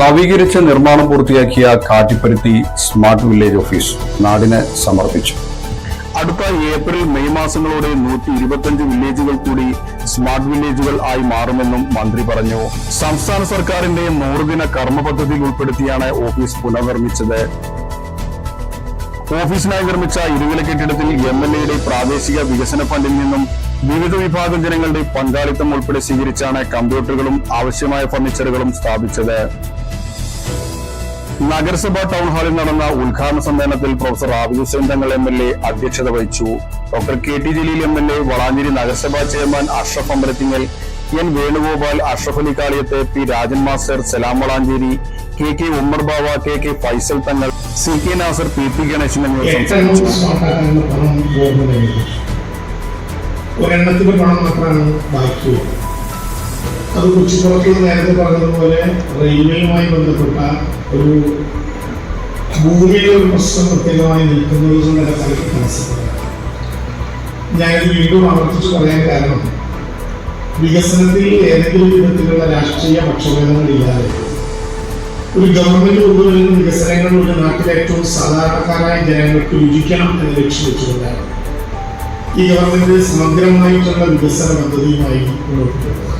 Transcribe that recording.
നവീകരിച്ച നിർമ്മാണം പൂർത്തിയാക്കിയ കാറ്റിപ്പരുത്തി സ്മാർട്ട് വില്ലേജ് ഓഫീസ് നാടിന് സമർപ്പിച്ചു. അടുത്ത ഏപ്രിൽ മെയ് മാസങ്ങളോടെ നൂറ്റി ഇരുപത്തിയഞ്ച് വില്ലേജുകൾ കൂടി സ്മാർട്ട് വില്ലേജുകൾ ആയി മാറുമെന്നും മന്ത്രി പറഞ്ഞു. സംസ്ഥാന സർക്കാരിന്റെ നൂറുദിന കർമ്മ പദ്ധതിയിൽ ഉൾപ്പെടുത്തിയാണ് ഓഫീസ് പുനർനിർമ്മിച്ചത്. ഓഫീസിനായി നിർമ്മിച്ച ഇരുനില കെട്ടിടത്തിൽ എം എൽ എയുടെ പ്രാദേശിക വികസന ഫണ്ടിൽ നിന്നും വിവിധ വിഭാഗം ജനങ്ങളുടെ പങ്കാളിത്തം ഉൾപ്പെടെ സ്വീകരിച്ചാണ് കമ്പ്യൂട്ടറുകളും ആവശ്യമായ ഫർണിച്ചറുകളും സ്ഥാപിച്ചത്. നഗരസഭ ടൗൺ ഹാളിൽ നടന്ന ഉദ്ഘാടന സമ്മേളനത്തിൽ professor Abid Hussain Thangal M L A അധ്യക്ഷത വഹിച്ചു. Doctor K T Jaleel M L A Valanchery നഗരസഭാ chairman Ashraf Ambalathingal N Venugopal Ashraf Ali Kaliyath P Rajan master Salam Valanchery K K Ummer Bava K K Faisal Thangal C K Nasar P P Ganesan എന്നിവർ സംസാരിച്ചു. ഒരെണ്ണത്തിന്റെ പണം മാത്രമാണ് ബാക്കി അത് കൊച്ചിപ്പുറത്ത് നേരത്തെ പറഞ്ഞതുപോലെ റെയിൽവേയുമായി ബന്ധപ്പെട്ട ഒരു ഭൂമിയിലെ ഒരു പ്രശ്നം പ്രത്യേകമായി നിൽക്കുന്നത് കൊണ്ട് തലയ്ക്ക് ഞാനിത് വീണ്ടും ആവർത്തിച്ച് പറയാൻ കാരണം വികസനത്തിൽ ഏതെങ്കിലും വിധത്തിലുള്ള രാഷ്ട്രീയ പക്ഷഭേദങ്ങളില്ലാതെ ഒരു ഗവൺമെന്റ് കൊണ്ടുവരുന്ന വികസനങ്ങൾ ഒരു നാട്ടിലെ ഏറ്റവും സാധാരണക്കാരായ ജനങ്ങൾക്ക് രുചിക്കണം എന്ന് ലക്ഷ്യം വെച്ചുകൊണ്ടാണ് ഈ ഗവൺമെന്റ് സമഗ്രമായിട്ടുള്ള വികസന പദ്ധതിയുമായി മുന്നോട്ട് പോകുന്നത്.